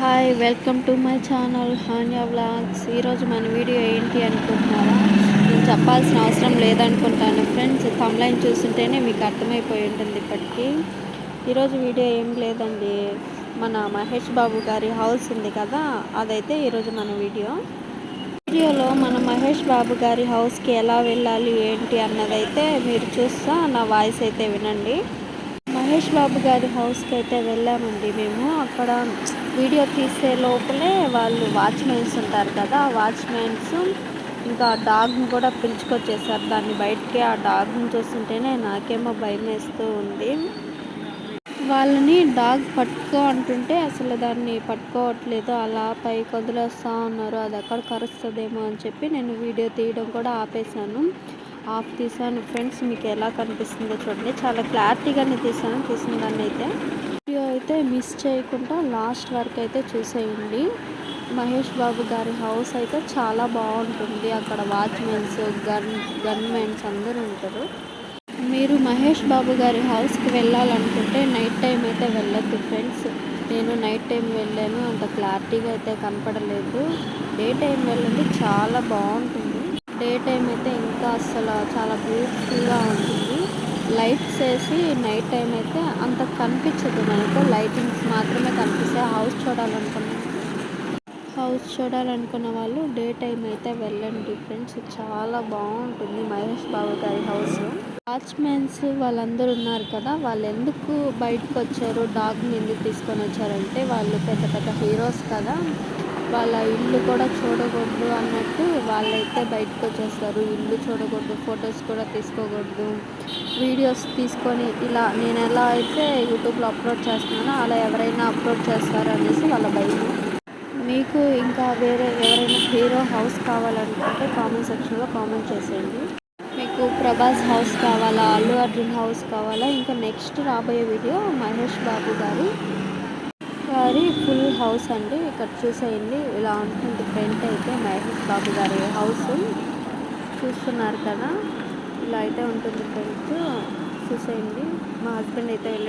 Hi welcome to my channel Hanya vlogs. ఈరోజు మన video ఏంటి అనుకుంటున్నారా? నేను చెప్పాల్సిన అవసరం లేదనుకుంటాను. ఫ్రెండ్స్ తమ్లైన్ చూస్తుంటేనే మీకు అర్థమైపోయి ఉంటుంది ఇప్పటికీ. ఈరోజు వీడియో ఏం లేదండి. మన మహేష్ బాబు గారి హౌస్ ఉంది కదా అదైతే ఈరోజు మన వీడియో. వీడియోలో మన మహేష్ బాబు గారి హౌస్కి ఎలా వెళ్ళాలి ఏంటి అన్నదైతే మీరు చూస్తా నా వాయిస్ అయితే వినండి. మహేష్ బాబు గారి హౌస్కి అయితే వెళ్ళామండి మేము. అక్కడ వీడియో తీసే లోపలే వాళ్ళు వాచ్మెన్స్ ఉంటారు కదా ఆ వాచ్మెన్స్ ఇంకా డాగ్ని కూడా పిలుచుకొచ్చేసారు. దాన్ని బయటికి ఆ డాగ్ని చూస్తుంటేనే నాకేమో భయం వేస్తూ ఉంది. వాళ్ళని డాగ్ పట్టుకో అంటుంటే అసలు దాన్ని పట్టుకోవట్లేదు. అలా పైకి వదిలేస్తూ ఉన్నారు. అది ఎక్కడ కరుస్తుందేమో అని చెప్పి నేను వీడియో తీయడం కూడా ఆపేశాను. ఆఫ్ తీసాను. ఫ్రెండ్స్ మీకు ఎలా కనిపిస్తుందో చూడండి. చాలా క్లారిటీగానే తీసాను తీసిన దాన్ని అయితే. వీడియో అయితే మిస్ చేయకుండా లాస్ట్ వరకు అయితే చూసేయండి. మహేష్ బాబు గారి హౌస్ అయితే చాలా బాగుంటుంది. అక్కడ వాచ్మెన్స్ గన్ గన్మెన్స్ అందరూ ఉంటారు. మీరు మహేష్ బాబు గారి హౌస్కి వెళ్ళాలనుకుంటే నైట్ టైం అయితే వెళ్ళద్దు ఫ్రెండ్స్. నేను నైట్ టైం వెళ్ళాను అంత క్లారిటీగా అయితే కనపడలేదు. డే టైం వెళ్ళండి చాలా బాగుంటుంది. డే టైం అయితే ఇంకా అసలు చాలా బ్యూటిఫుల్గా ఉంటుంది. లైట్స్ వేసి నైట్ టైం అయితే అంత కనిపించదు మనకు. లైటింగ్స్ మాత్రమే కనిపిస్తాయి. హౌస్ చూడాలనుకున్న హౌస్ చూడాలనుకున్న వాళ్ళు డే టైం అయితే వెళ్ళండి ఫ్రెండ్స్. చాలా బాగుంటుంది మహేష్ బాబు గారి హౌస్. వాచ్మెన్స్ వాళ్ళందరూ ఉన్నారు కదా వాళ్ళు ఎందుకు బయటకు వచ్చారు డాగ్ని ఎందుకు తీసుకొని వచ్చారంటే వాళ్ళు పెద్ద పెద్ద హీరోస్ కదా. వాళ్ళ ఇల్లు కూడా చూడకూడదు అన్నట్టు వాళ్ళైతే బయటకు వచ్చేస్తారు. ఇల్లు చూడకూడదు ఫొటోస్ కూడా తీసుకోకూడదు. వీడియోస్ తీసుకొని ఇలా నేను ఎలా అయితే యూట్యూబ్లో అప్లోడ్ చేస్తున్నానో అలా ఎవరైనా అప్లోడ్ చేస్తారు అనేసి వాళ్ళ భయం. మీకు ఇంకా వేరే ఎవరైనా హీరో హౌస్ కావాలనుకుంటే కామెంట్ సెక్షన్లో కామెంట్ చేసేయండి. మీకు ప్రభాస్ హౌస్ కావాలా అల్లు అర్జున్ హౌస్ కావాలా? ఇంకా నెక్స్ట్ రాబోయే వీడియో మహేష్ బాబు గారి సారీ ఫుల్ హౌస్ అండి. ఇక్కడ చూసేయండి. ఇలా ఉంటుంది ఫ్రంట్ అయితే మహేష్ బాబు గారి హౌస్. చూస్తున్నారు కదా. ఇలా అయితే ఉంటుంది ఫ్రంట్. చూసేయండి. మా హస్బెండ్ అయితే వెళ్ళాడు